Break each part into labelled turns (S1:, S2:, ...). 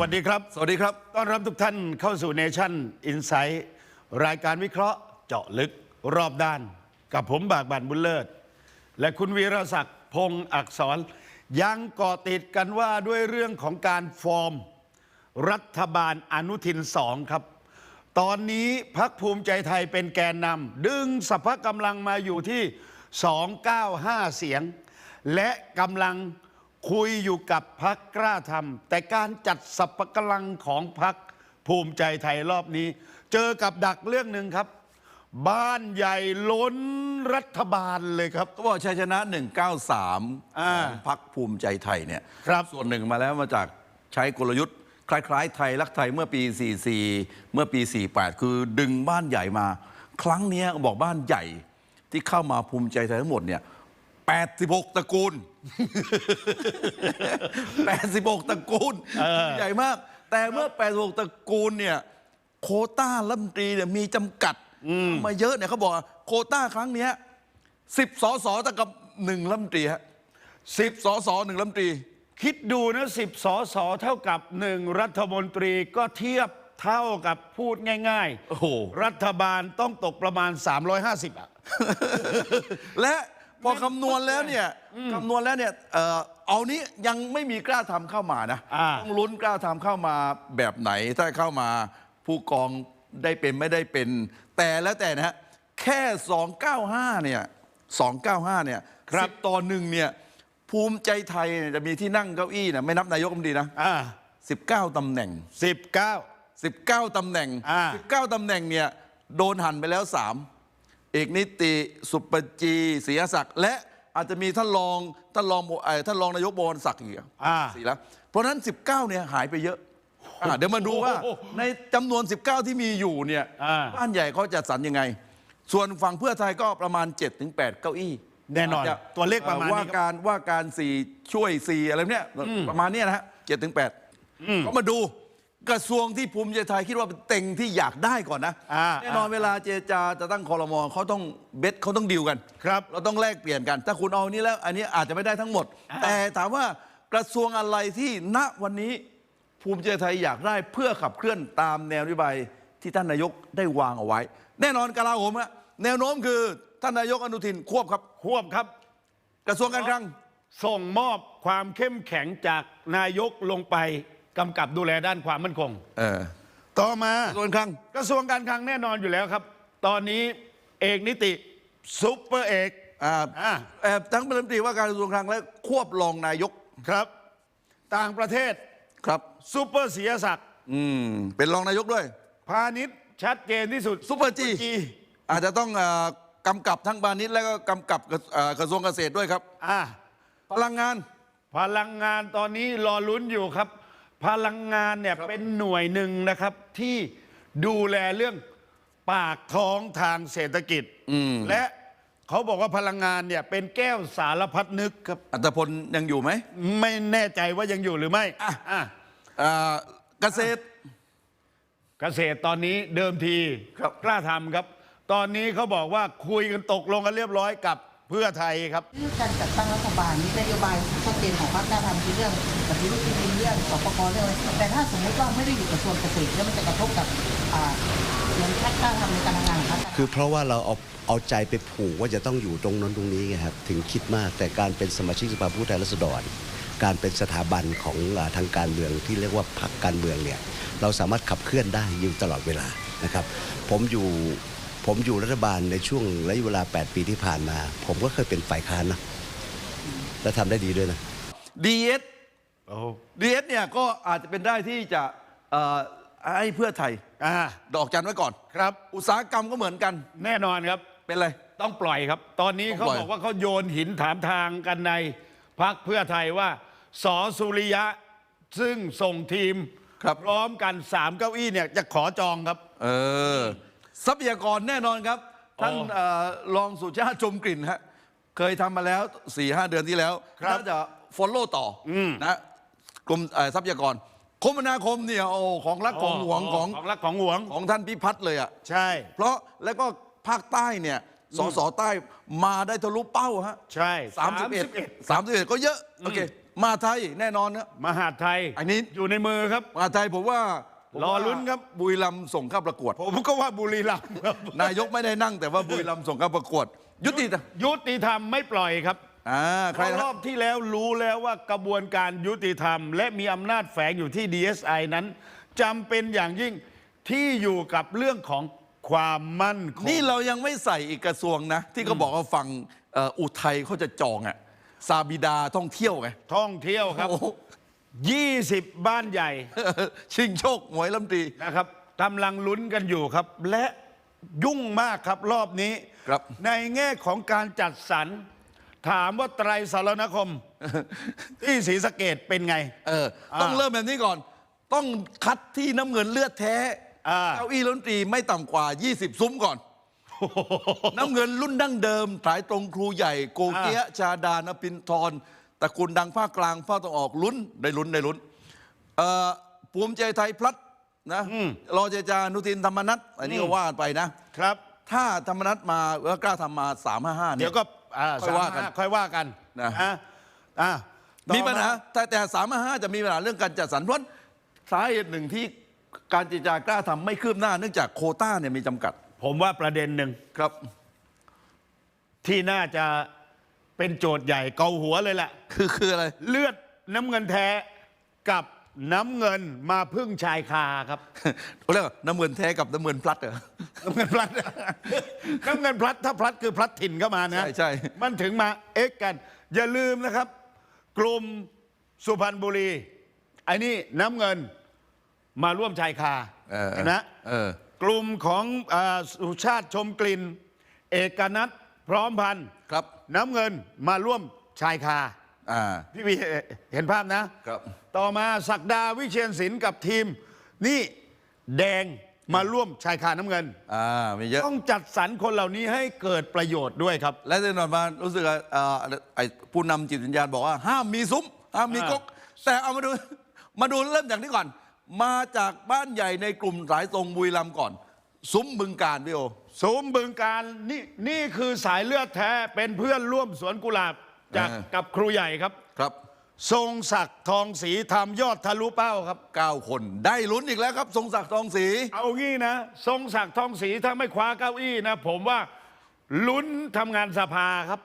S1: วัสดีครับ
S2: สวัสดีครับ
S1: ต้อนรับทุกท่านเข้าสู่เนชั่นอินไซต์รายการวิเคราะห์เจาะลึกรอบด้าน กับผมบากบันบุญเลิศ และคุณวีรศักดิ์พงศ์อักษร ยังเกาะติดกันว่าด้วยเรื่องของการฟอร์ม รัฐบาลอนุทินสองครับ ตอนนี้พักภูมิใจไทยเป็นแกนนำดึงสภากำลังมาอยู่ที่ 295 เสียง และกำลัง คุยอยู่กับพักกล้าทำแต่การจัดสภากำลังของพักภูมิใจไทยรอบนี้ เจอกับดักเรื่องหนึ่งครับ บ้านใหญ่ล้นรัฐบาลเลยครับ
S2: ก็บอกชัยชนะ 193
S1: อ่า
S2: ของพรรคภูมิใจไทยเนี่ย
S1: ครับ
S2: ส่วนหนึ่งมาแล้วมาจากใช้กลยุทธ์ คล้ายๆ ไทยรักไทยเมื่อปี 44 เมื่อปี 48 คือดึงบ้านใหญ่มา ครั้งเนี้ยบอกบ้านใหญ่ที่เข้ามาภูมิใจไทยทั้งหมดเนี่ย86 ตระกูล 86 ตระกูลใหญ่มาก แต่เมื่อ 86 ตระกูลเนี่ยโควต้ารัฐมนตรีเนี่ยมีจำกัดมาเยอะเนี่ยเขาบอกว่าโควต้าครั้งเนี้ยสิบสอสอเท่ากับหนึ่งรัฐมนตรีฮะสิบสอสอหนึ่งรัฐมนตรี
S1: คิดดูนะสิบสอสอเท่ากับหนึ่งรัฐมนตรีก็เทียบเท่ากับพูดง่าย
S2: โอ้โห
S1: รัฐบาลต้องตกประมาณ 350 อะ
S2: และ พอคำนวณแล้วเนี่ยคำนวณแล้วเนี่ยเอ่อเอานี้ยังไม่มีกล้าทำเข้ามานะ
S1: อ่า
S2: ต้องลุ้นกล้าทำเข้ามาแบบไหนถ้าเข้ามาผู้กองได้เป็นไม่ได้เป็น แต่แล้วแต่นะฮะแค่ 295เนี่ย295เนี่ย
S1: ครับ
S2: สิต่อหนึ่งเนี่ยภูมิใจไทยเนี่ยจะมีที่นั่งเก้าอี้นะไม่นับนายกรัฐมนตรีนะ
S1: อ่า
S2: 19ตำแหน่ง
S1: 19
S2: 19ตำแหน่ง
S1: อ่า
S2: 19ตำแหน่งเนี่ยโดนหั่นไปแล้ว 3 เอกนิติสุปจีศรียศักดิ์และอาจจะมีท่านรองท่านรองเอ่อท่านรองนายกบวรศักดิ์อีกอะ
S1: อ่า
S2: สี่แล้วเพราะฉะนั้น 19เนี่ยหายไปเยอะอ่าเดี๋ยวมาดูว่า
S1: โอ้โห
S2: ในจำนวน 19 ที่มีอยู่เนี่ย
S1: อ่า
S2: บ้านใหญ่เขาจะสรรยังไง ส่วนฝั่งเพื่อไทยก็ประมาณ 7-8 เก้าอี้
S1: แน่นอนา
S2: จจะ
S1: ตัวเลขประมาณนี้
S2: ว่า
S1: ครับ
S2: การว่าการสี่ช่วยสี่อะไรเนี่ยประมาณเนี้ยนะฮะเจ็ดถึงแปดก็มาดู กระทรวงที่ภูมิใจไทยคิดว่าเป็นเต็งที่อยากได้ก่อนนะ
S1: อ่า
S2: แน่นอนเวลาเจรจาจะตั้งคอรมอเขาต้องเบ็ดเขาต้องดีลกัน
S1: ครับ
S2: เราต้องแลกเปลี่ยนกัน ถ้าคุณเอาอันนี้แล้ว อันนี้อาจจะไม่ได้ทั้งหมดแต่ถามว่ากระทรวงอะไรที่ณวันนี้ภูมิใจไทยอยากได้เพื่อขับเคลื่อนตามแนวนโยบายที่ท่านนายกได้วางเอาไว้ แน่นอนกลาโหมอะแนวโน้มคือท่านนายกอนุทินควบครับ
S1: ควบครับ
S2: กระทรวงการคลัง
S1: ส่งมอบความเข้มแข็งจากนายกลงไป กำกับดูแลด้านความมั่นคง
S2: เออ
S1: ต่อมาก
S2: ระทรวงการคลัง
S1: กระทรวงการคลังแน่นอนอยู่แล้วครับ ตอนนี้เอกนิติซุปเปอร์เอก
S2: อ่า
S1: อ่า
S2: แอบทั้งรัฐมนตรีว่าการกระทรวงการคลังและควบรองนายก
S1: ครับ ต่างประเทศ
S2: ครับ
S1: ซุปเปอร์เสียศักดิ์
S2: อืม เป็นรองนายกด้วย
S1: พาณิชย์ชัดเจนที่สุด
S2: ซุปเปอร์จีอาจจะต้องเอ่อกำกับทั้งพาณิชย์และก็กำกับกระเอ่อกระทรวงเกษตรด้วยครับ
S1: อ่า
S2: พลังงาน
S1: พลังงานตอนนี้รอลุ้นอยู่ครับ พลังงานเนี่ยเป็นหน่วยหนึ่งนะครับที่ดูแลเรื่องปากท้องทางเศรษฐกิจและเขาบอกว่าพลังงานเนี่ยเป็นแก้วสารพัดนึกครับ
S2: อัตพลยังอยู่ไหม
S1: ไม่แน่ใจว่ายังอยู่หรือไม่
S2: อะ
S1: อะ
S2: อ่าเกษตร
S1: เกษตรตอนนี้เดิมที
S2: ครับ
S1: กล้าทำครับ ตอนนี้เขาบอกว่าคุยกันตกลงกันเรียบร้อยกับ เพื่อไทยครับ
S3: เรื่องการจัดตั้งรัฐบาลนี่นโยบายชัดเจนของพรรคกล้าทำคือเรื่องปฏิรูปที่ดินเรื่องสปกเรื่องอะไรแต่ถ้าสมมติว่าไม่ได้อยู่กระทรวงเกษตรแล้วมันจะกระทบกับอ่าเรื่องพรรคกล้าทำในการทำงานของพรรค
S4: คือเพราะว่าเราเอาเอาใจไปผูกว่าจะต้องอยู่ตรงนั้นตรงนี้ไงครับถึงคิดมากแต่การเป็นสมาชิกสภาผู้แทนราษฎร การเป็นสถาบันของอาทางการเมืองที่เรียกว่าพรรคการเมืองเนี่ยเราสามารถขับเคลื่อนได้อยู่ตลอดเวลานะครับ ผมอยู่ ผมอยู่รัฐบาลในช่วงระยะเวลา 8 ปีที่ผ่านมา ผมก็เคยเป็นฝ่ายค้านนะ และทำได้ดีด้วยนะ
S2: ดีเอส
S1: โอ้
S2: ดีเอสเนี่ยก็อาจจะเป็นได้ที่จะเอ่อให้เพื่อไทย
S1: อ่า
S2: ดอกจันไว้ก่อน
S1: ครับ
S2: อุตสาหกรรมก็เหมือนกัน
S1: แน่นอนครับ
S2: เป็นไร
S1: ต้องปล่อยครับ ตอนนี้
S2: ต้อง
S1: เขา
S2: ปล่อย
S1: บอกว่าเขาโยนหินถามทางกันในพักเพื่อไทยว่าสอสุริยะซึ่งส่งทีม
S2: ครับ
S1: พร้อมกันสามเก้าอี้เนี่ยจะขอจองครับ
S2: เออ ทรัพยากรแน่นอนครับ ท่าน
S1: อ๋อ
S2: เอ่อรองสุชาติชมกลิ่นฮะเคยทำมาแล้ว4ี่ห้าเดือนที่แล้ว
S1: ครับ
S2: น่าจะฟอลโล่ต่ออ
S1: ม
S2: นะกรมเอ่อทรัพยากร คมนาคมเนี่ยโอ้ของรักของหวงของ
S1: ของรักของหวง
S2: ของท่านพิพัฒน์เลยอะ
S1: ใช่
S2: เพราะแล้วก็ภาคใต้เนี่ยสสใต้มาได้ทะลุเป้าฮะ
S1: ใช่
S2: สามสิบเอ็ดสามสิบเอ็ดก็เยอะ โอเค มาไทยแน่นอนนะ
S1: มหาดไทย
S2: อันนี้
S1: อยู่ในมือครับ
S2: มาไทยผมว่าผม
S1: รอ
S2: ว่า
S1: ลุ้นครับ
S2: บุรีรัมย์ส่งเข้าประกวด
S1: ผมก็ว่าบุรีรัมย์ครับ
S2: นายกไม่ได้นั่งแต่ว่าบุรีรัมย์ส่งเข้าประกวด ยุติธรรม
S1: ยุติธรรมไม่ปล่อยครับ
S2: อ่า
S1: เพ
S2: ใคร
S1: ราะ
S2: นะ
S1: รอบที่แล้วรู้แล้วว่ากระบวนการยุติธรรม และมีอำนาจแฝงอยู่ที่ DSI นั้นจำเป็นอย่างยิ่งที่อยู่กับเรื่องของความมั่นคง
S2: นี่เรายังไม่ใส่อีกกระทรวงนะ ที่เขาบอกว่าฝั่งเอ่ออุทัยเขาจะจองอะซาบิดาท่องเที่ยวไง
S1: ท่องเที่ยวครับ
S2: โอ้โห
S1: 20 บ้านใหญ่
S2: ชิงโชคหวยลำตรี
S1: นะครับกำลังลุ้นกันอยู่ครับ และยุ่งมากครับรอบนี้
S2: ครับ
S1: ในแง่ของการจัดสรร ถามว่าไตรสารณคม ที่ศรีสะเกดเป็นไง
S2: เออ ต้อง
S1: อ่า
S2: เริ่มแบบนี้ก่อน ต้องคัดที่น้ำเงินเลือดแท้
S1: อ่า
S2: เก้าอี้รัฐมนตรีไม่ต่ำกว่า 20 ซุ้มก่อน น้ำเงินรุ่นดั้งเดิมสายตรงครูใหญ่ โกเกียะชาดานปินทร ตระกูลดังภาคกลางภาคตะวันออกลุ้นได้ลุ้นได้ลุ้นเอ่อภูมิใจไทยพลัดนะรอเจจานุทินธรรมนัฐอันนี้ก็ว่ากันไปนะ
S1: ครับ
S2: ถ้าธรรมนัฐมาแล้วกล้าทำมา355
S1: เดี๋
S2: เนี่ย
S1: ยวก็อ่า
S2: ค่อยว่ากัน
S1: สมห้ค่อยว่ากัน
S2: นะ
S1: อ่อะต่อ
S2: มีปัญหาแต่แต่สามห้าจะมีปัญหาเรื่องการจัดสรรเพราะสาเหตุหนึ่งที่การเจรจากล้าทำไม่คืบหน้าเนื่องจากโควต้าเนี่ยมีจำกัด
S1: ผมว่าประเด็นหนึ่ง
S2: ครับ
S1: ที่น่าจะ เป็นโจทย์ใหญ่เกาหัวเลยแหละ
S2: คือคืออะไร
S1: เลือดน้ำเงินแท้กับน้ำเงินมาพึ่งชายคาครับ
S2: เขาเรียกว่าน้ำเงินแท้กับน้ำเงินพลัดเหรอ
S1: น้ำเงินพลัด น้ำเงินพลัดถ้าพลัดคือพลัดถิ่นเข้ามานะ
S2: ใช่ใช่
S1: มันถึงมาเอ็กกัน อย่าลืมนะครับ กลุ่มสุพรรณบุรีไอ้นี่น้ำเงินมาร่วมชายคา
S2: เออ
S1: เห็นไหม
S2: เออ
S1: กลุ่มของอาสุชาติชมกลิ่น เอกนัทพร้อมพันธ์
S2: ครับ
S1: น้ำเงินมาร่วมชายคา
S2: อ่า
S1: พี่วีเห็นภาพนะ
S2: ครับ
S1: ต่อมาศักดาวิเชียนศิลป์กับทีม นี่แดงมาร่วมชายคาน้ำเงิน
S2: อ่า มีเยอะ
S1: ต้องจัดสรรคนเหล่านี้ให้เกิดประโยชน์ด้วยครับ
S2: และแน่นอนมารู้สึกว่าเอ่อไอ้ผู้นำจิตวิญญาณบอกว่า ห้ามมีซุ้มห้ามมี
S1: อ่า
S2: ก๊กแต่เอามาดู มาดูเริ่มจากนี้ก่อน มาจากบ้านใหญ่ในกลุ่มสายตรงบุรีรัมย์ก่อน ซุ้มบึงการพี่โอ
S1: สมบึงการนี่นี่คือสายเลือดแท้เป็นเพื่อนร่วมสวนกุหลาบจาก
S2: อ่า
S1: กับครูใหญ่ครับ
S2: ครับ
S1: ทรงศักดิ์ทองศรีทำยอดทะลุเป้าครับ
S2: 9 คนได้ลุ้นอีกแล้วครับ ทรงศักดิ์ทองศรี
S1: เอางี้นะ ทรงศักดิ์ทองศรีถ้าไม่คว้าเก้าอี้นะ ผมว่าลุ้นทำงานสภาครับ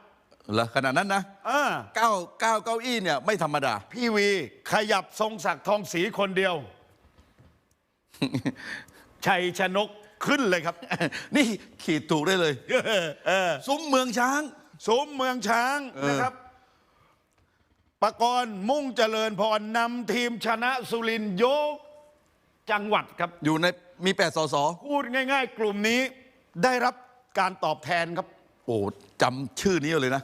S2: เหรอขนาดนั้นนะ
S1: อ่า
S2: เก้าเก้าเก้าอี้เนี่ยไม่ธรรมดา
S1: พี่วีขยับทรงศักดิ์ทองศรีคนเดียว ชัยชนก ขึ้นเลยครับ
S2: นี่ขีดถูกได้เลย
S1: เออ
S2: ซุ้มเมืองช้าง
S1: สมเมืองช้าง
S2: เออ
S1: นะครับปกรณ์มุ่งเจริญพรนำทีมชนะสุรินทร์ยกจังหวัดครับ
S2: อยู่ในมีแปดสส
S1: พูดง่าย ๆ กลุ่มนี้ได้รับการตอบแทนครับ
S2: โอ้จำชื่อนี้เลยนะ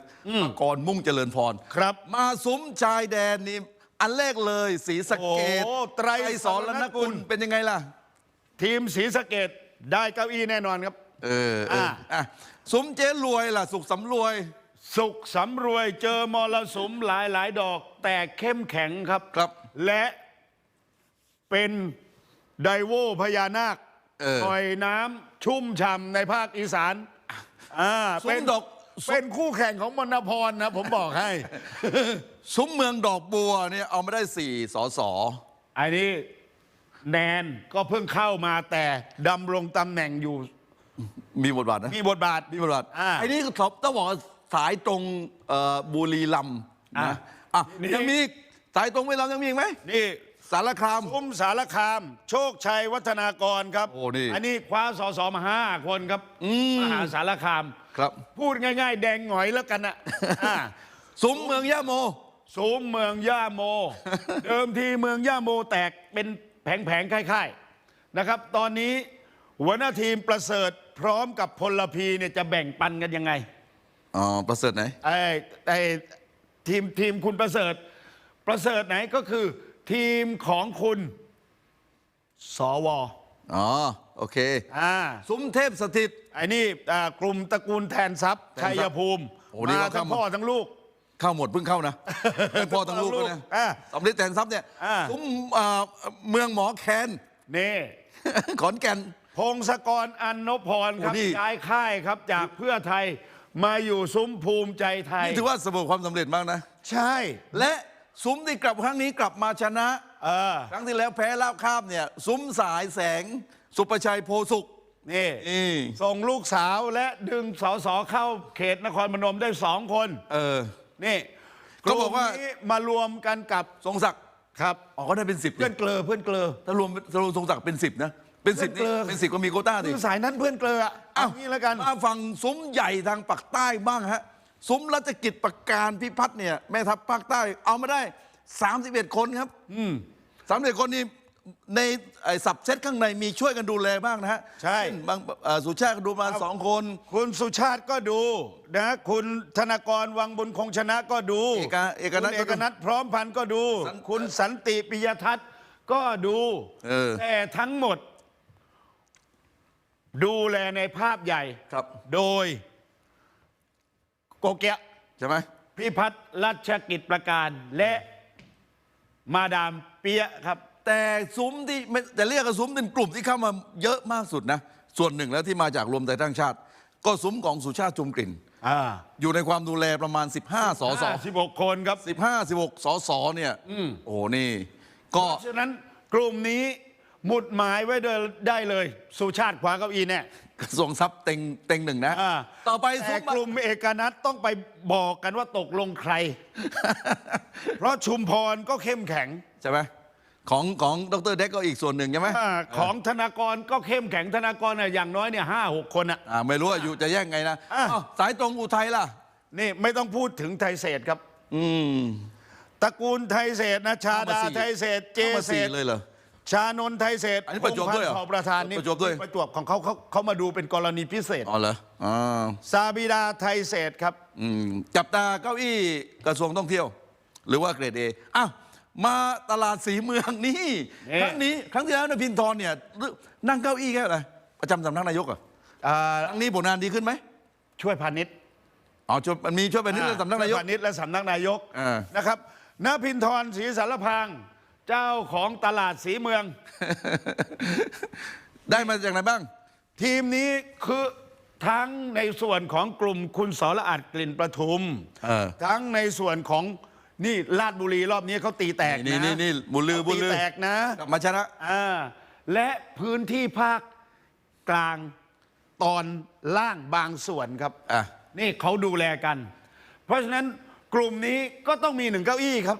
S2: ก่อนมุ่งเจริญพร
S1: ครับ
S2: มาซุ้มชายแดนนี่อันแรกเลยสีสะเกด
S1: โอ้ไตร
S2: สรณกุลเป็นยังไงล่ะ
S1: ทีมศรีสะเกด ได้เก้าอี้แน่นอนครับ
S2: เออเออ
S1: อะ
S2: อะซุ้มเจ๊รวยล่ะ สุขสำรวย
S1: สุขสำรวยเจอมรสุมหลายหลายๆดอก แต่เข้มแข็งครับ
S2: ครับ
S1: และเป็นไดโวพญานาค
S2: เออ
S1: ปล่อยน้ำชุ่มฉ่ำในภาคอีสานอ่า
S2: ซุ้
S1: เป็
S2: ม
S1: น
S2: ดอก
S1: เป็นคู่แข่งของมณพรนะ ผมบอกให้
S2: ซุ้มเมืองดอกบัวเนี่ยเอามาได้สี่สส
S1: อันนี้ แนนก็เพิ่งเข้ามาแต่ดำรงตำแหน่งอยู่
S2: มีบทบาทนะ
S1: มีบทบาท
S2: มีบทบาท
S1: อ่า
S2: ไอ้นี่ก็ต้องบอกว่าสายตรงเอ่อบุรีรัมย์
S1: อ่า
S2: นะอะ
S1: นี่
S2: ยังมีอีกสายตรงบุรีรัมย์ยังมีอีกไหม
S1: นี่
S2: สารคาม
S1: อุ้มสารคาม โชคชัยวัฒนากรครับ
S2: โอ้นี่
S1: อันนี้คว้าสอสอมาห้าคนครับ
S2: อืม
S1: มหาสารคาม
S2: ครับ
S1: พูดง่าย ๆ แดงหงอยแล้วกันนะอ่า
S2: ซุ้มเมืองย่าโม
S1: สูงเมืองย่าโม เดิมทีเมืองย่าโมแตกเป็น แผงๆค่ายๆนะครับ ตอนนี้หัวหน้าทีมประเสริฐพร้อมกับพลพีเนี่ยจะแบ่งปันกันยังไง
S2: อ๋อประเสริฐไหน
S1: ไอ้ไอ้ทีมทีมคุณประเสริฐ ประเสริฐไหนก็คือทีมของคุณสว
S2: อ๋อโอเค
S1: อ่า
S2: ซุ้มเทพสถิต
S1: ไอ้นี่อ่ากลุ่มตระกูลแทนทรัพย์
S2: แทนทรั
S1: ชั
S2: พย์
S1: ยภูมิ
S2: โอ้นี่
S1: มา
S2: ก็
S1: ทั้
S2: เข้างมา
S1: พ่อทั้งลูก
S2: เข้าหมดเพิ่งเข้านะทั้งพ่อทั้งลูกเลยนะ
S1: อ่า
S2: สำลิดแทนทรัพย์เนี่ย
S1: อ่า
S2: ซุ้มเอ่อเมืองหมอแคน
S1: นี่
S2: ขอนแก่น
S1: พงศกรอันนพพรครับ
S2: โอ้นี่
S1: ย้ายค่ายครับจากเพื่อไทยมาอยู่ซุ้มภูมิใจไทย
S2: นี่ถือว่าประสบความสำเร็จมากนะ
S1: ใช่
S2: และซุ้มที่กลับครั้งนี้กลับมาชนะ
S1: เออ
S2: ครั้งที่แล้วแพ้ลาบคาบเนี่ยซุ้มสายแสง สุประชัยโพสุข
S1: นี่
S2: นี่
S1: ส่งลูกสาวและดึงสอสอเข้าเขตนครพนมได้สองคน
S2: เออ
S1: นี่
S2: เขาบอกว่า
S1: ลุ่มนี้มารวมกันกับ
S2: ทรงศักดิ์
S1: ครับ
S2: อ๋อก็ได้เป็นสิบ
S1: เพื่อนเกลอเพื่อนเกลอ
S2: ถ้ารวมถ้ารวมทรงศักดิ์เป็นสิบนะเป็นสิบ
S1: เพื่
S2: นี่
S1: อนเกลอ
S2: เป็นสิบก็มีโควต้าดิ
S1: คือสายนั้นเพื่อนเกลออะเอางี้แล้วกัน
S2: มาฝั่งซุ้มใหญ่ทางปากใต้บ้างฮะซุ้มรัชกิจประการพิพัฒน์เนี่ยแม่ทัพภาคใต้เอามาได้ 31 คนครับสามสิบคนนี้ ในไอ้สับเซตข้างในมีช่วยกันดูแลบ้างนะฮะ
S1: ใช่
S2: เนบางเอ่อสุชาติก็ดูมาสองคน
S1: คุณสุชาติก็ดูนะคุณธนากรวังบุญคงชนะก็ดู
S2: เอกเอกนัท
S1: คุณเอกนัทพร้อมพันธ์ก็ดู
S2: สัน
S1: คุณสันติปิยทัศน์ก็ดู
S2: เออ
S1: แต่ทั้งหมด ดูแลในภาพใหญ่
S2: ครับ
S1: โดย โกเกีย
S2: ใช่ไหม
S1: พิพัฒน์รัชกิจประการ และมาดามเปียะครับ
S2: แต่ซุ้มที่ไม่แต่เรียกว่าซุ้มเป็นกลุ่มที่เข้ามาเยอะมากสุดนะส่วนหนึ่งแล้วที่มาจากรวมไทยสร้างชาติ ก็ซุ้มของสุชาติจุมกลิ่น
S1: อ่า
S2: อยู่ในความดูแลประมาณ 15 สส
S1: สิบหกคนครับ
S2: 15 16 สสเนี่ยโอ้โหนี่ ก็
S1: เพราะฉะนั้นกลุ่มนี้หมุดหมายไว้ได้เลย สุชาติขวาเก้าอี้แน่
S2: กระทรวงทรัพย์เต็งเต็งหนึ่งนะ
S1: อ่า
S2: ต่อไป
S1: แต่
S2: ซุ้ม
S1: กลุ่มเอกนัทต้องไปบอกกันว่าตกลงใคร เพราะชุมพรก็เข้มแข็ง
S2: ใช่ไหม ของของดรเด็กก็อีกส่วนหนึ่งใช่ไหม
S1: อาของธนากรก็เข้มแข็งธนากรน่ะอย่างน้อยเนี่ยห้าหกคนอะ
S2: อ่าไม่รู้ว่าอยู่จะแย่งไงนะ
S1: อะ
S2: อ้าวสายตรงอุทัยล่ะ
S1: นี่ไม่ต้องพูดถึงไทยเศรษฐ์ครับ
S2: อืม
S1: ตระกูลไทยเศรษฐ์นะชาดา
S2: เข้ามาสี่
S1: ไทยเศรษฐ์เจ
S2: เข้ามา
S1: เศร
S2: สี่
S1: ษฐ์
S2: เลยเหรอ
S1: ชานนท์ไทยเศรษฐ์
S2: อันนี้ประจวบด้วยเหรอ
S1: พงษ์พันธ์เผ่าประธานนี่
S2: ประจวบด้วย
S1: ประจวบของเขาเขาเขามาดูเป็นกรณีพิเศษ
S2: อ๋อเหรออ่า
S1: ซาบิดาไทยเศรษฐ์ครับ
S2: อืมจับตาเก้าอี้กระทรวงท่องเที่ยว หรือว่าเกรดเออ้าว มาตลาดสีเมืองนี่
S1: นี่
S2: ครั้งนี้ครั้งที่แล้วนะพินทรเนี่ยนั่งเก้าอี้แค่อะไรประจำสำนักนายกเหรอะ
S1: อ่า
S2: ครั้งนี้ผลงานดีขึ้นไหม
S1: ช่วยพาณิชย์
S2: อ๋อช่วยมันมีช่วยไปนิดเดียวสำนักนายก
S1: ช่วพาณิชย์และสำนักนายก
S2: อ่า
S1: นะครับนพินทรศรีสารพางค์เจ้าของตลาดสีเมือง
S2: ได้มาจากไหนบ้าง
S1: ทีมนี้คือทั้งในส่วนของกลุ่มคุณสรอาจกลิ่นประทุม
S2: เออ
S1: ทั้งในส่วนของ นี่ลาดบุรีรอบนี้เขาตีแตก
S2: นี่
S1: นะ
S2: นี่นี่บุญลือบุญลือ
S1: ตีแตกนะ
S2: กลับมาชนะ
S1: อ่าและพื้นที่ภาคกลางตอนล่างบางส่วนครับ
S2: อะ
S1: นี่เขาดูแลกัน เพราะฉะนั้นกลุ่มนี้ก็ต้องมีหนึ่งเก้าอี้ครับ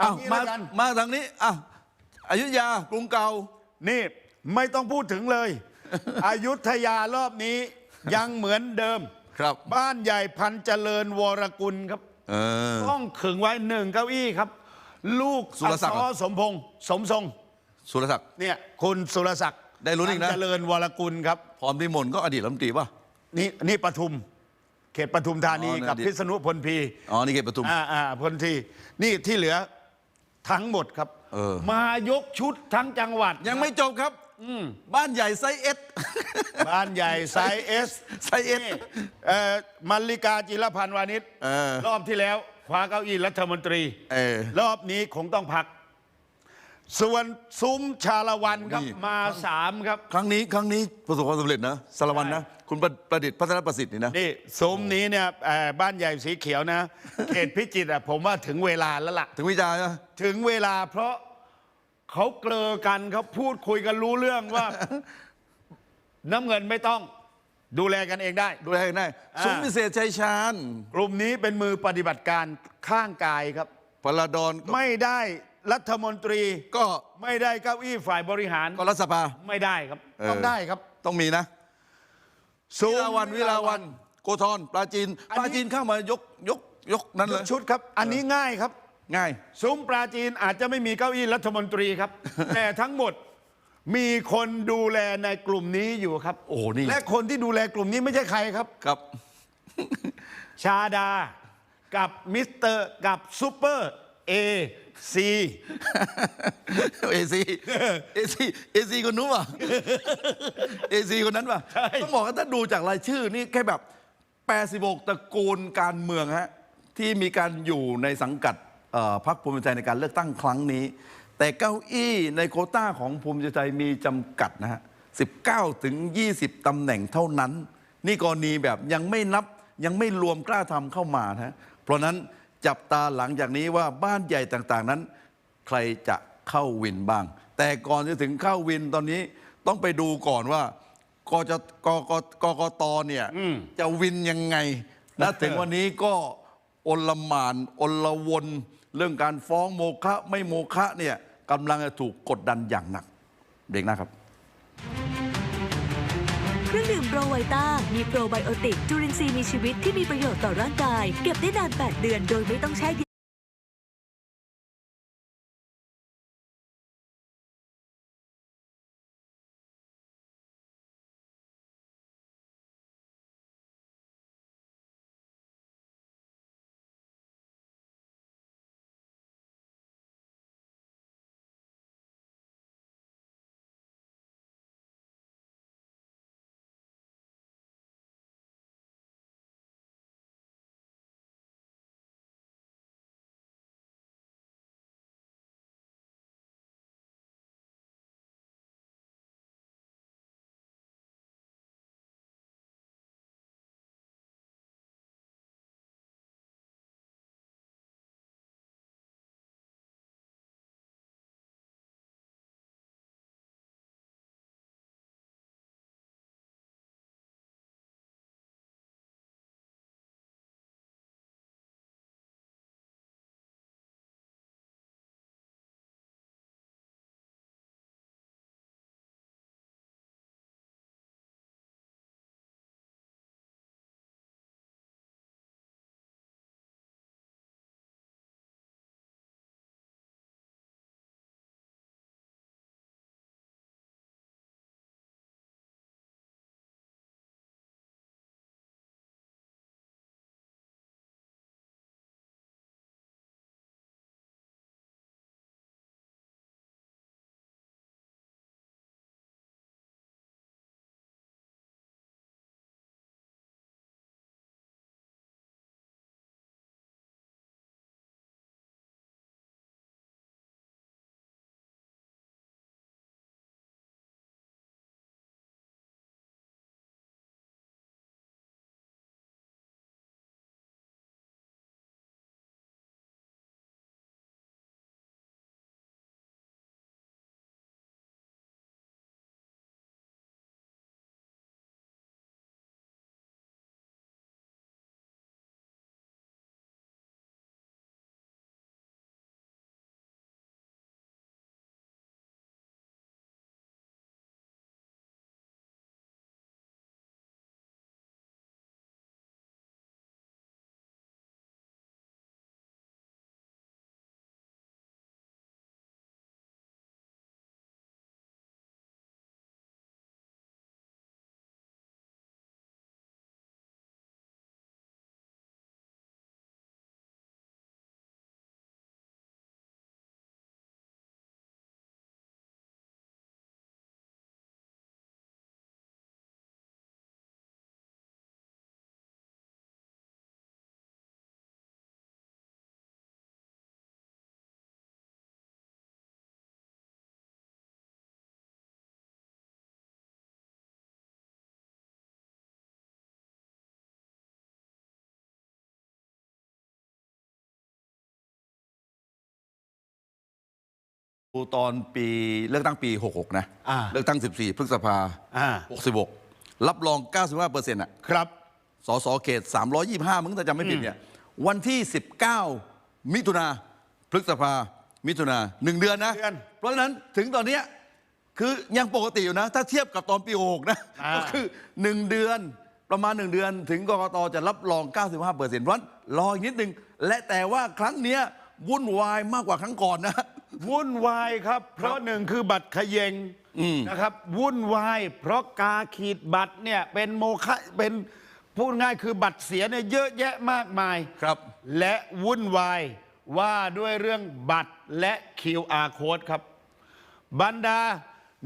S2: อ้าว
S1: งี้
S2: มา
S1: แล้วกัน
S2: มาทางนี้อ้าวอยุธยากรุงเก่า
S1: นี่ไม่ต้องพูดถึงเลยอยุธยารอบนี้ยังเหมือนเดิม
S2: ครับ
S1: บ้านใหญ่พันเจริญวรกุลครับ
S2: เออ
S1: ต้องขึงไว้หนึ่งเก้าอี้ครับ ลูก
S2: สุรศักดิ์
S1: อั
S2: เหรอ
S1: ศสมพงษ์สมทรง
S2: สุรศักดิ์
S1: เนี่ยคุณสุรศักดิ์
S2: ได้ลุ้นอีกนะ
S1: พัเจริญวรกุลครับ
S2: พรพิมลก็อดีตรัฐมนตรีป่ะ
S1: นี่นี่ปทุม เขตปทุมธานี
S2: อ๋อนั่น
S1: กับ
S2: ดิ
S1: พิษณุพลพี
S2: อ๋อ นี่เขตปทุม
S1: อ่าอ่าพลทีนี่ที่เหลือทั้งหมดครับ
S2: เออ
S1: มายกชุดทั้งจังหวัด
S2: ยังไม่จบครับ บ้านใหญ่ไซส์เอส
S1: บ้านใหญ่ไซส์เอส
S2: ไซส์เอส
S1: เอ่อมัลลิกาจิรพันธ์วานิช
S2: เออ
S1: รอบที่แล้วคว้าเก้าอี้รัฐมนตรี
S2: เออ
S1: รอบนี้คงต้องพัก ส่วนซุ้มชาละวันครับ
S2: นี่
S1: มาสามครับ
S2: ครั้งนี้ครั้งนี้ประสบความสำเร็จนะสารวัตรนะ คุณประประดิษฐ์พัฒนประสิทธิ์นี่นะ
S1: นี่ซุ้มนี้เนี่ยเอ่อบ้านใหญ่สีเขียวนะเขตพิจิตรอะผมว่าถึงเวลาแล้วล่ะ
S2: ถึงวิจารณ์นะ
S1: ถึงเวลาเพราะ เขาเกลอกันเขาพูดคุยกันรู้เรื่องว่า น้ำเงินไม่ต้อง ดูแลกันเองได้
S2: ดูแลกันได้
S1: อ่า
S2: ซุ้มพิเศษชัยชาญ
S1: กลุ่มนี้เป็นมือปฏิบัติการข้างกายครับ
S2: พลดอนก็
S1: ไม่ได้รัฐมนตรี
S2: ก็
S1: ไม่ได้เก้าอี้ฝ่ายบริหาร
S2: ก็รัฐสภา
S1: ไม่ได้ครับ
S2: เออ
S1: ต้องได้ครับ
S2: ต้องมีนะ
S1: สู
S2: วิ
S1: ง
S2: ลาวันวิลาวัน โกธรปราจีน
S1: อัน
S2: ป
S1: นี้
S2: ราจีนเข้ามายกยกยกนั้น
S1: ย
S2: เล
S1: ก
S2: ย
S1: ชุดครับ อันนี้ง่ายครับ
S2: ง่าย
S1: ซุ้มปราจีนอาจจะไม่มีเก้าอี้รัฐมนตรีครับ แต่ทั้งหมดมีคนดูแลในกลุ่มนี้อยู่ครับ
S2: โอ้โหนี่
S1: และคนที่ดูแลกลุ่มนี้ไม่ใช่ใครครับ
S2: ครับ
S1: ชาดากับมิสเตอร์กับซูเปอร์เอซี
S2: เอซีเอซีเอซีคนนู้นป่ะเอซีคนนั้นป่ะ
S1: ใช่
S2: ต้องบอกว่าถ้าดูจากรายชื่อนี่แค่แบบ 86 ตระกูลการเมืองฮะ ที่มีการอยู่ในสังกัดเอ่อ พรรคภูมิใจไทยในการเลือกตั้งครั้งนี้ แต่เก้าอี้ในโควต้าของภูมิใจไทยมีจำกัดนะฮะ19 ถึง 20ตำแหน่งเท่านั้น นี่กรณีแบบยังไม่นับยังไม่รวมกล้าทำเข้ามานะฮะเพราะนั้นจับตาหลังจากนี้ว่าบ้านใหญ่ต่างๆนั้น ใครจะเข้าวินบ้าง แต่ก่อนจะถึงเข้าวินตอนนี้ต้องไปดูก่อนว่ากจะกกกกตเนี่ยจะวินยังไงนะถึงวันนี้ก็ อลหมานอลวน เรื่องการฟ้องโมฆะไม่โมฆะเนี่ยกำลังจะถูกกดดันอย่างหนัก เด็กนะครับ
S5: เครื่องดื่มโปรไวต้ามีโปรไบโอติกจุลินทรีย์มีชีวิตที่มีประโยชน์ต่อร่างกาย เก็บได้นาน 8 เดือนโดยไม่ต้องใช้
S2: ดู ตอนปีเลือกตั้งปี 66 นะ
S1: อ่า
S2: เลือกตั้ง 14 พฤษภา
S1: อ่า
S2: 66 รับรอง 95เปอร์เซ็นต์อะ
S1: ครับ
S2: สสเขต 325 มึงถ้าจำไม่ผิดเนี่ย วันที่ 19 มิถุนาพฤษภา มิถุนาหนึ่งเดือนนะ
S1: เดือน
S2: เพราะฉะนั้นถึงตอนเนี้ยคือยังปกติอยู่นะ ถ้าเทียบกับตอนปี 66 นะ
S1: อ่า
S2: ก็คือ1เดือนประมาณ1เดือน ถึงกกตจะรับรอง 95เปอร์เซ็นต์เพราะฉะนั้นรออีกนิดนึง และแต่ว่าครั้งเนี้ยวุ่นวายมากกว่าครั้งก่อนนะ
S1: วุ่นวายครับ เพราะหนึ่งคือบัตรเขยงนะครับ วุ่นวาย เพราะกาขีดบัตรเนี่ยเป็นโมฆะเป็นพูดง่ายคือบัตรเสียเนี่ยเยอะแยะมากมาย
S2: ครับ
S1: และวุ่นวายว่าด้วยเรื่องบัตรและ QR code ครับ บรรดา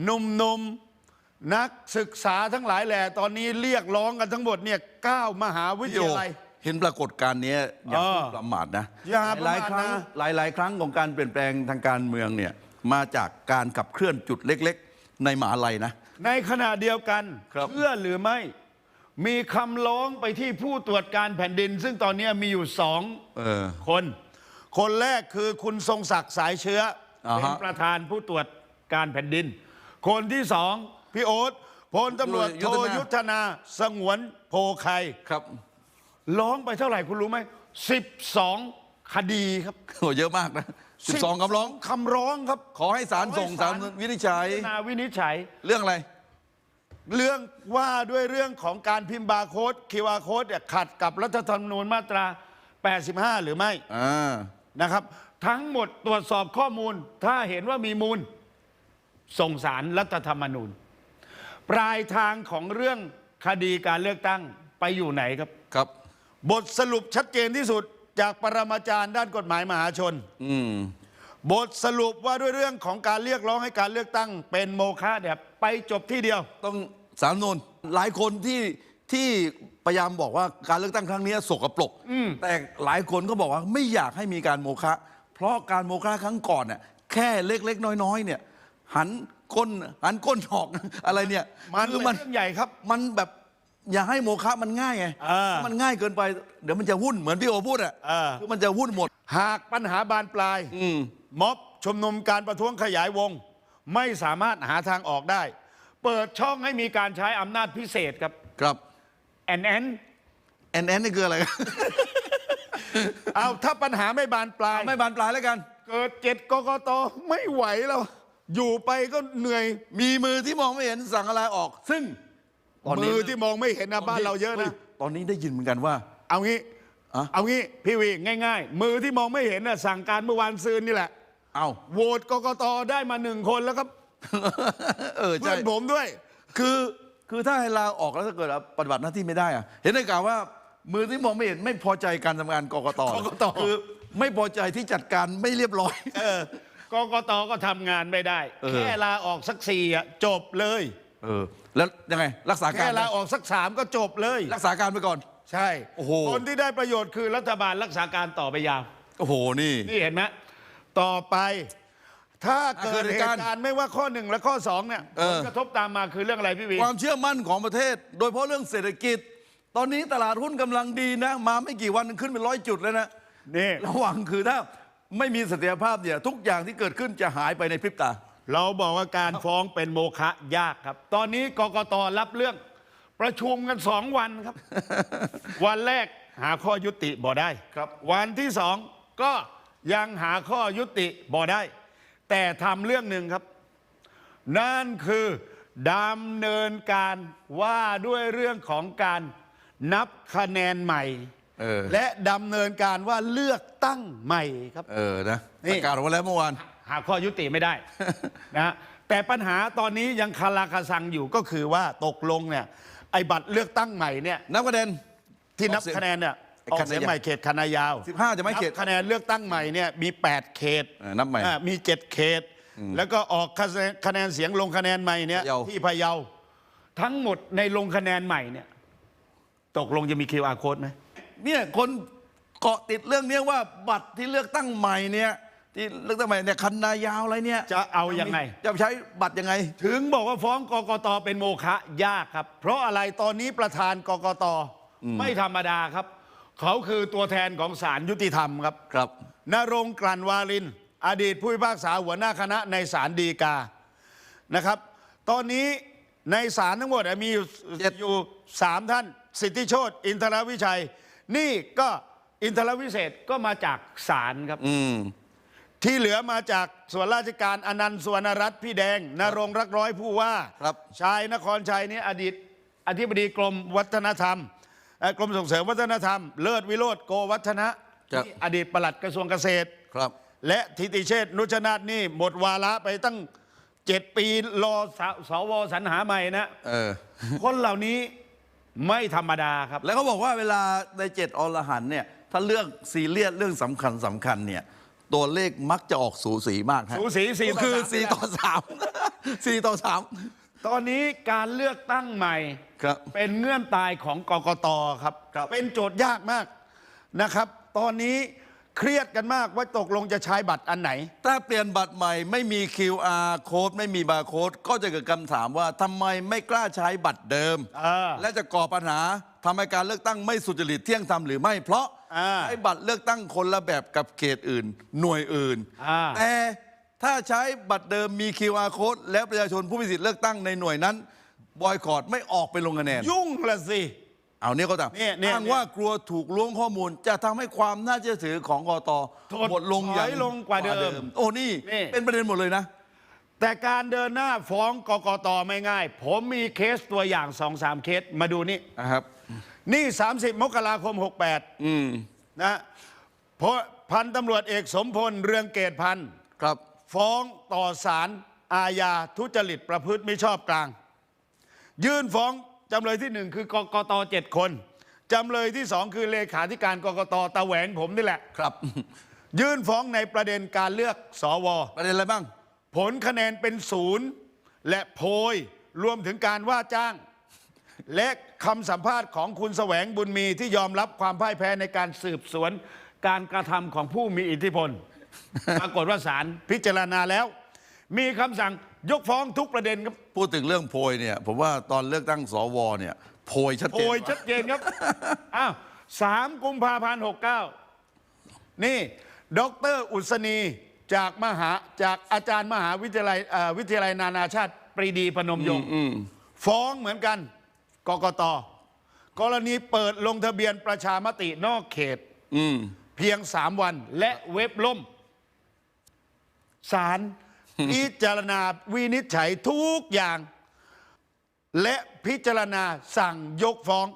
S1: หนุ่มๆนักศึกษาทั้งหลายแหล่ตอนนี้เรียกร้องกันทั้งหมดเนี่ยเก้ามหาวิท
S2: พี่โอยา
S1: ลัย
S2: เห็นปรากฏการณ์เนี้ยอย่า
S1: เออ
S2: เพิ่งประมาทนะ
S1: อย่าประ
S2: ห
S1: มา
S2: ลาย
S1: ท
S2: ๆครั้ง
S1: นะ
S2: หลาย ๆ ครั้งของการเปลี่ยนแปลงทางการเมืองเนี่ยมาจากการขับเคลื่อนจุดเล็ก ๆ ในมหาลัยนะ
S1: ในขณะเดียวกัน
S2: ครับ
S1: เชื่อหรือไม่ มีคำร้องไปที่ผู้ตรวจการแผ่นดิน ซึ่งตอนนี้มีอยู่สอง
S2: เออ
S1: คน คนแรกคือคุณทรงศักดิ์สายเชื้ออา
S2: ฮะ
S1: เป็นประธานผู้ตรวจการแผ่นดิน คนที่สองพี่โอ๊ตพลตำรวจโทยุทธนาสงวนโพไค
S2: ครับ
S1: ร้องไปเท่าไหร่คุณรู้ไหมสิบสองคดีครับ
S2: โหเยอะมากนะ12คำร้อง
S1: คำร้องครับ
S2: ขอให้ศาลส่ง
S1: ขอให้
S2: ศา
S1: ศา
S2: ล
S1: ล
S2: วินิจฉัย
S1: พิจารณาวินิจฉัย
S2: เรื่องอะไร
S1: เรื่องว่าด้วยเรื่องของการพิมพ์บาร์โค้ด QR โค้ดเนี่ยขัดกับรัฐธรรมนูญมาตรา 85 หรือไม่
S2: อ่า
S1: นะครับ ทั้งหมดตรวจสอบข้อมูล ถ้าเห็นว่ามีมูล ส่งสารรัฐธรรมนูญ ปลายทางของเรื่องคดีการเลือกตั้งไปอยู่ไหนครับ
S2: ครับ
S1: บทสรุปชัดเจนที่สุดจากปรมาจารย์ด้านกฎหมายมหาชน
S2: อืม
S1: บทสรุปว่าด้วยเรื่องของการเรียกร้องให้การเลือกตั้ง เป็นโมฆะเนี่ยไปจบที่เดียว
S2: ต้องสามนูนหลายคนที่ที่พยายามบอกว่าการเลือกตั้งครั้งนี้สกปรกแต่หลายคนก็บอกว่าไม่อยากให้มีการโมฆะเพราะการโมฆะครั้งก่อนเนี่ยแค่เล็กๆ น้อยๆ เนี่ย หันก้นหันก้นหอกอะไรเนี่ย
S1: มัน
S2: คือ
S1: เป็นเรื่องใหญ่ครับ
S2: มันแบบ อย่าให้โมฆะมันง่ายไง
S1: อ่า
S2: ถ้ามันง่ายเกินไป เดี๋ยวมันจะวุ่นเหมือนพี่โอพูดอะ
S1: อ่า
S2: คือมันจะวุ่นหมด
S1: หากปัญหาบานปลาย
S2: อืม
S1: ม็อบชุมนุมการประท้วงขยายวง ไม่สามารถหาทางออกได้ เปิดช่องให้มีการใช้อำนาจพิเศษครับ
S2: ครับ
S1: แอนแอน
S2: แอนแอนนี่คืออะไร
S1: เอาถ้าปัญหาไม่บานปลาย
S2: ไม่บานปลายแล้วกัน
S1: เกิดเจ็ดกกตไม่ไหวแล้ว อยู่ไปก็เหนื่อย
S2: มีมือที่มองไม่เห็นสั่งอะไรออก ซึ่ง ตนนี้
S1: มือที่มองไม่เห็นนะบ้านเราเยอะนะ
S2: ตอนนี้ได้ยินเหมือนกันว่า
S1: เอางี้
S2: อะ
S1: เอางี้พี่วีง่าย ๆ มือที่มองไม่เห็นน่ะสั่งการเมื่อวานซืนนี่แหละ
S2: เอา
S1: โหวตกกตได้มาหนึ่งคนแล้วครับ
S2: เออ
S1: เพื่
S2: ใช่
S1: อนผมด้วย
S2: คือคือถ้าให้ลาออกแล้วถ้าเกิดปฏิบัติหน้าที่ไม่ได้อะเห็นได้กล่าวว่า มือที่มองไม่เห็นไม่พอใจการทำงานกกต
S1: กกต
S2: คือไม่พอใจที่จัดการไม่เรียบร้อย
S1: เออกกตก็ทำงานไม่ได้
S2: เออ
S1: แค่ลาออกสักสี่อะจบเลย
S2: เออ แล้วยังไงรักษาการ
S1: แค่
S2: ไหม
S1: ลาออกสักสามก็จบเลย
S2: รักษาการไปก่อน
S1: ใช่
S2: โอ้โห
S1: คนที่ได้ประโยชน์คือรัฐบาลรักษาการต่อไปยาว
S2: โอ้โหนี่
S1: นี่เห็นไหมต่อไป ถ้าเกิ
S2: เกิ
S1: ด
S2: ดเห
S1: เห
S2: ตุการณ์
S1: ตุการณ์ไม่ว่าข้อหนึ่งและข้อสองเนี่ย
S2: เอ
S1: ผ
S2: อ
S1: ลกระทบตามมาคือเรื่องอะไรพี่วี
S2: ความเชื่อมั่นของประเทศ โดยเฉพาะเรื่องเศรษฐกิจ ตอนนี้ตลาดหุ้นกำลังดีนะ มาไม่กี่วันขึ้นเป็นร้อยจุดแล้วนะ
S1: นี่
S2: ระวังคือถ้าไม่มีเสถียรภาพเนี่ยทุกอย่างที่เกิดขึ้นจะหายไปในพริบตา
S1: เราบอกว่าการฟ้องเป็นโมฆะยากครับ ตอนนี้กกตรับเรื่อง ประชุมกันสองวันครับ วันแรกหาข้อยุติบ่ได้
S2: ครับ
S1: วันที่สองก็ยังหาข้อยุติบ่ได้ แต่ทำเรื่องหนึ่งครับ นั่นคือดำเนินการว่าด้วยเรื่องของการนับคะแนนใหม่
S2: เออ
S1: และดำเนินการว่าเลือกตั้งใหม่ครับ
S2: เออนะ
S1: นี่
S2: ประกาศออกมาแล้วเมื่อวาน
S1: หาข้อยุติไม่ได้นะฮะแต่ปัญหาตอนนี้ยังคาราคาซังอยู่ก็คือว่าตกลงเนี่ยไอ้บัตรเลือกตั้งใหม่เนี่ย
S2: นับคะแนน
S1: ที่นับ
S2: ออกเสียง
S1: คะแนนเนี่ย
S2: ไอ้
S1: ออก
S2: คะแนน
S1: เสียงใหม่เขตคณะยาว
S2: 15 จะไม่เขต
S1: นับคะแนนเลือกตั้งใหม่เนี่ยมี 8 เขต
S2: เออนับใหม่
S1: อ่ามี 7 เขต แล้วก็ออกคะแนนคะแนนเสียงลงคะแนนใหม่เนี่ย
S2: พะเยา
S1: ที่พะเยาทั้งหมดในลงคะแนนใหม่เนี่ยตกลงจะมี QR code ไหม
S2: เนี่ยคนเกาะติดเรื่องเนี้ยว่าบัตรที่เลือกตั้งใหม่เนี่ย ที่เลือกตั้งใหม่เนี่ยคันนายาวอะไรเนี่ย
S1: จะเอายังไง
S2: จะใช้บัตรยังไง
S1: ถึงบอกว่าฟ้องกกตเป็นโมฆะยากครับ เพราะอะไรตอนนี้ประธานกกตไม่ธรรมดาครับ เขาคือตัวแทนของศาลยุติธรรมครับ
S2: ครับ
S1: นรงค์กลั่นวาลิน อดีตผู้พิพากษาหัวหน้าคณะในศาลฎีกานะครับ ตอนนี้ในศาลทั้งหมดอะมีอยู่
S2: เจ็ด
S1: อยู่สามท่าน สิทธิโชตอินทรวิชัย นี่ก็อินทรวิเศษก็มาจากศาลครับ
S2: อืม
S1: ที่เหลือมาจากส่วนราชการอนันต์สุวรรณรัตน์พี่แดงนรงค์รักร้อยผู้ว่า
S2: ครับ
S1: ชายนครชัยนี่อดีตอธิบดีกรมวัฒนธรรมเอ่อกรมส่งเสริมวัฒนธรรม เลิศวิโรธโกวัฒนะครับนี่อดีตปลัดกระทรวงเกษตร
S2: ครับ
S1: และทิติเชษฐ์นุชนาธนี่หมดวาระไปตั้งเจ็ดปีรอสสวสรรหาใหม่นะ
S2: เออ
S1: คนเหล่านี้ไม่ธรรมดาครับ
S2: แล้วเขาบอกว่าเวลาในเจ็ดอรหันต์เนี่ย ถ้าเรื่องซีเรียสเรื่องสำคัญสำคัญเนี่ย ตัวเลขมักจะออกสูสีมากฮะ
S1: สูสีสี่ต่อ
S2: คือ
S1: สาม
S2: สี่ต่อสามสี่ต่อสาม
S1: ตอนนี้การเลือกตั้งใหม่
S2: ครับ
S1: เป็นเงื่อนตายของกกตครับ
S2: ครับ
S1: เป็นโจทย์ยากมากนะครับ ตอนนี้เครียดกันมากว่าตกลงจะใช้บัตรอันไหน
S2: ถ้าเปลี่ยนบัตรใหม่ไม่มี QR โค้ดไม่มีบาร์โค้ดก็จะเกิดคำถามว่าทำไมไม่กล้าใช้บัตรเดิม
S1: เออ
S2: และจะก่อปัญหาทำให้การเลือกตั้งไม่สุจริตเที่ยงธรรมหรือไม่เพราะ
S1: อ่า
S2: ใช้บัตรเลือกตั้งคนละแบบกับเขตอื่น หน่วยอื่น
S1: อ่า
S2: แต่ถ้าใช้บัตรเดิมมี QR โค้ดแล้วประชาชนผู้มีสิทธิ์เลือกตั้งในหน่วยนั้น บอยคอรดไม่ออกไปลงคะแนน
S1: ยุ่งละสิ
S2: เอาเนี่ยก็ตาม
S1: เนี่ยเนี่ย
S2: อ้างว่ากลัวถูกล้วงข้อมูล จะทำให้ความน่าเชื่อถือของกต
S1: ถด
S2: หมดลงอย่าง
S1: ถอยลงกว่าเดิม
S2: โอ้นี่
S1: นี่
S2: เป็นประเด็นหมดเลยนะ
S1: แต่การเดินหน้าฟ้องกกตไม่ง่าย ผมมีเคสตัวอย่างสองสามเคสมาดูนี่
S2: นะครับ
S1: นี่ 30 มกราคม68
S2: อืม
S1: นะเพราะพันตำรวจเอกสมพล เรืองเกตพันธ์
S2: ครับ
S1: ฟ้องต่อศาลอาญาทุจริตประพฤติไม่ชอบกลาง ยื่นฟ้องจำเลยที่หนึ่งคือกกตเจ็ดคนจำเลยที่สองคือเลขาธิการกกตตะแหวงผมนี่แหละ
S2: ครับ
S1: ยื่นฟ้องในประเด็นการเลือกสว
S2: ประเด็นอะไรบ้าง
S1: ผลคะแนนเป็นศูนย์และโพยรวมถึงการว่าจ้าง และคำสัมภาษณ์ของคุณแสวงบุญมีที่ยอมรับความพ่ายแพ้ในการสืบสวน การกระทำของผู้มีอิทธิพล ปรากฏว่าศาลพิจารณาแล้ว มีคำสั่งยกฟ้องทุกประเด็นครับ
S2: พูดถึงเรื่องโพยเนี่ย ผมว่าตอนเลือกตั้งสวเนี่ย โพยชัด
S1: โพ
S2: เจน
S1: ยชัดเจนครับ อ้าวสามกุมภาพันธ์หกเก้านี่ดอกเตอรอุศนี จากมหาจากอาจารย์มหาวิทยาลัยเอ่อวิทยาลัยนานาชาติปรีดีพนมยงค์ฟ้องเหมือนกันกกตกรณีเปิดลงทะเบียนประชามตินอกเขต
S2: อืม
S1: เพียงสามวันและเว็บล่มศาล พิจารณาวินิจฉัยทุกอย่าง และพิจารณาสั่งยกฟ้อง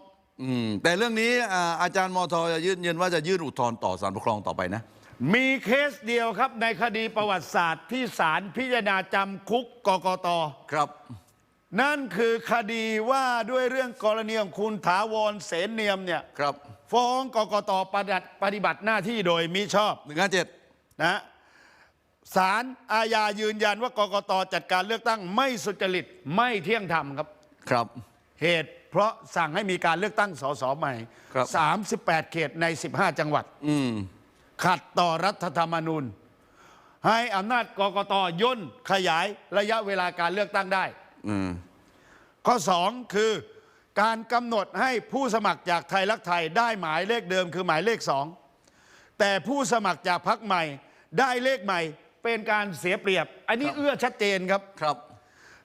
S2: อืม แต่เรื่องนี้อ่าอาจารย์มอทจะยืนยันว่าจะยื่นอุทธรณ์ต่อศาลปกครองต่อไปนะ
S1: มีเคสเดียวครับในคดีประวัติศาสตร์ที่ศาลพิจารณาจำคุกกกต
S2: ครับ
S1: นั่นคือคดีว่าด้วยเรื่องกรณีของคุณถาวรเสนเนียมเนี่ย
S2: ครับ
S1: ฟ้องกกตปฏิบัติปฏิบัติหน้าที่โดยมิชอบ
S2: หนึ่งห้าเจ็ด
S1: นะศาลอาญายืนยันว่ากกตจัดการเลือกตั้งไม่สุจริตไม่เที่ยงธรรมครับ
S2: ครับ
S1: เหตุเพราะสั่งให้มีการเลือกตั้งสสใหม่
S2: ครับ
S1: 38 เขตใน 15 จังหวัด
S2: อืม
S1: ขัดต่อรัฐธรรมนูญ ให้อำนาจกกตย่นขยายระยะเวลาการเลือกตั้งได้
S2: อืม
S1: ข้อ2คือการกำหนดให้ผู้สมัครจากไทยรักไทยได้หมายเลขเดิมคือหมายเลขสองแต่ผู้สมัครจากพรรคใหม่ ได้เลขใหม่ เป็นการเสียเปรียบ อันนี้
S2: ครับ
S1: เอื้อชัดเจนครับ
S2: ครับ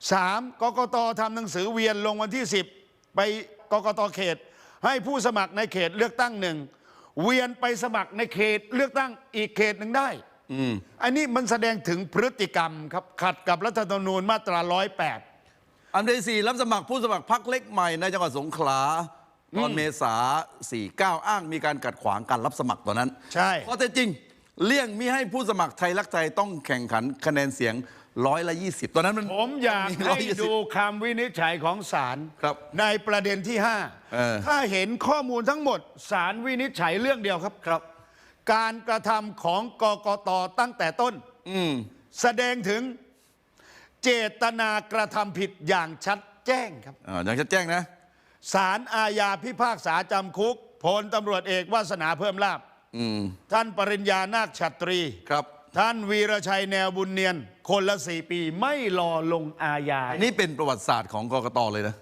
S1: 3. กกตทำหนังสือเวียนลงวันที่ 10 ไปกกตเขต ให้ผู้สมัครในเขตเลือกตั้งหนึ่ง เวียนไปสมัครในเขตเลือกตั้งอีกเขตหนึ่งได้
S2: อืม
S1: อันนี้มันแสดงถึงพฤติกรรมครับขัดกับรัฐธรรมนูญมาตรา 108
S2: อันที่สี่รับสมัครผู้สมัครพรรคเล็กใหม่ในจังหวัดสงขลาตอนเมษา 49 อ้างมีการกัดขวางการรับสมัครตอนนั้น
S1: ใช่
S2: ข้อเท็จจริง เลี่ยงมิให้ผู้สมัครไทยรักไทยต้องแข่งขันคะแนนเสียง ร้อยละ20ตอนนั้นมัน
S1: ผมอยาก
S2: มี
S1: ให้
S2: 120
S1: ดูคำวินิจฉัยของศาล
S2: ครับ
S1: ในประเด็นที่
S2: เออ
S1: 5 ถ้าเห็นข้อมูลทั้งหมดศาลวินิจฉัยเรื่องเดียวครับ
S2: ครับ
S1: การกระทำของกกตตั้งแต่ต้น
S2: อืม
S1: แสดงถึงเจตนากระทำผิดอย่างชัดแจ้งครับ
S2: อ่าอย่างชัดแจ้งนะ
S1: ศาลอาญาพิพากษาจำคุกพลตำรวจเอกวาสนาเพิ่มลาบ
S2: อืม
S1: ท่านปริญญานาคชัตรี
S2: ครับ
S1: ท่านวีรชัยแนวบุญเนียน คนละสี่ปีไม่รอลงอาญา
S2: อันนี้เป็นประวัติศาสตร์ของกกตเลยนะ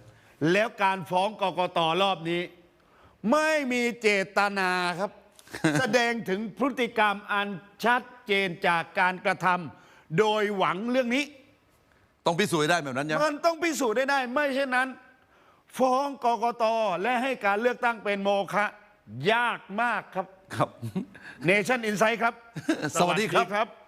S1: แล้วการฟ้องกกตรอบนี้ ไม่มีเจตนาครับ แสดงถึงพฤติกรรมอันชัดเจนจากการกระทำโดยหวังเรื่องนี้
S2: ต้องพิสูจน์ให้ได้แบบนั้นยัง
S1: มันต้องพิสูจน์ได้ได้ ไม่เช่นนั้น ฟ้องกกตและให้การเลือกตั้งเป็นโมฆะยากมากครับ
S2: ครับ
S1: เนชั่นอินไซ h ์ครับ
S2: สวัสดีครับ
S1: ครับ